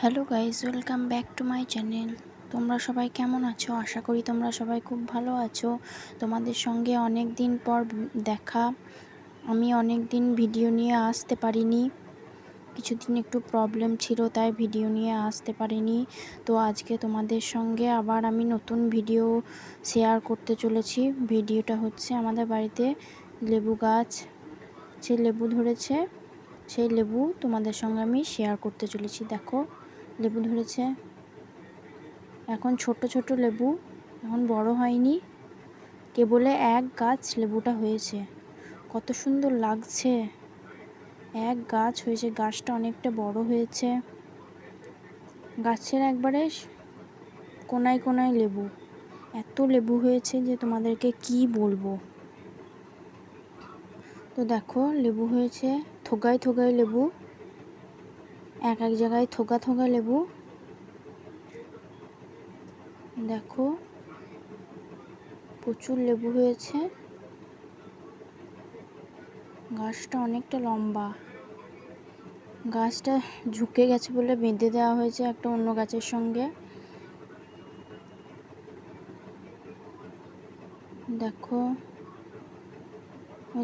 Hello guys welcome back to my channel. তোমরা সবাই কেমন আছো? আশা করি তোমরা সবাই খুব ভালো আছো। তোমাদের সঙ্গে অনেক দিন পর দেখা। আমি অনেক দিন ভিডিও নিয়ে আসতে পারিনি। কিছুদিন একটু প্রবলেম ছিল, তাই ভিডিও নিয়ে আসতে পারিনি। তো আজকে তোমাদের সঙ্গে আবার আমি নতুন ভিডিও শেয়ার করতে চলেছি। ভিডিওটা হচ্ছে আমাদের বাড়িতে লেবু গাছ। যে লেবু ধরেছে, সেই লেবু তোমাদের সঙ্গে আমি শেয়ার করতে চলেছি। দেখো। লেবু ধরেছে। এখন ছোট ছোট লেবু, এখন বড় হয়নি। কেবলে এক গাছ লেবুটা হয়েছে। কত সুন্দর লাগছে। এক গাছ হয়েছে, গাছটা অনেকটা বড় হয়েছে। গাছের একবারে কোনায় কোনায় লেবু। এত লেবু হয়েছে যে তোমাদেরকে কি বলব? তো দেখো, লেবু হয়েছে, থোগায় থোগায় লেবু। এক এক জায়গায় থোকা থোকা লেবু। দেখো, প্রচুর লেবু হয়েছে। গাছটা অনেকটা লম্বা। গাছটা ঝুঁকে গেছে বলে বেঁধে দেওয়া হয়েছে একটা অন্য গাছের সঙ্গে। দেখো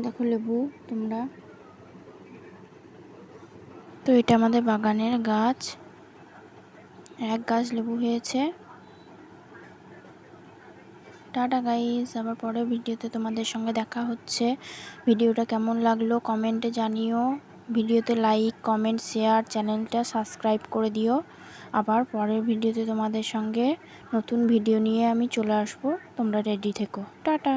দেখো লেবু, তোমরা। তো এটা আমাদের বাগানের গাছ। এক গাছ লেবু হয়েছে টাটা গাইস, আবার পরের ভিডিওতে তোমাদের সঙ্গে দেখা হচ্ছে। ভিডিওটা কেমন লাগল কমেন্টে জানিও। ভিডিওতে লাইক, কমেন্ট, শেয়ার, চ্যানেলটা সাবস্ক্রাইব করে দিও। আবার পরের ভিডিওতে তোমাদের সঙ্গে নতুন ভিডিও নিয়ে আমি চলে আসব। তোমরা রেডি থেকো। টাটা।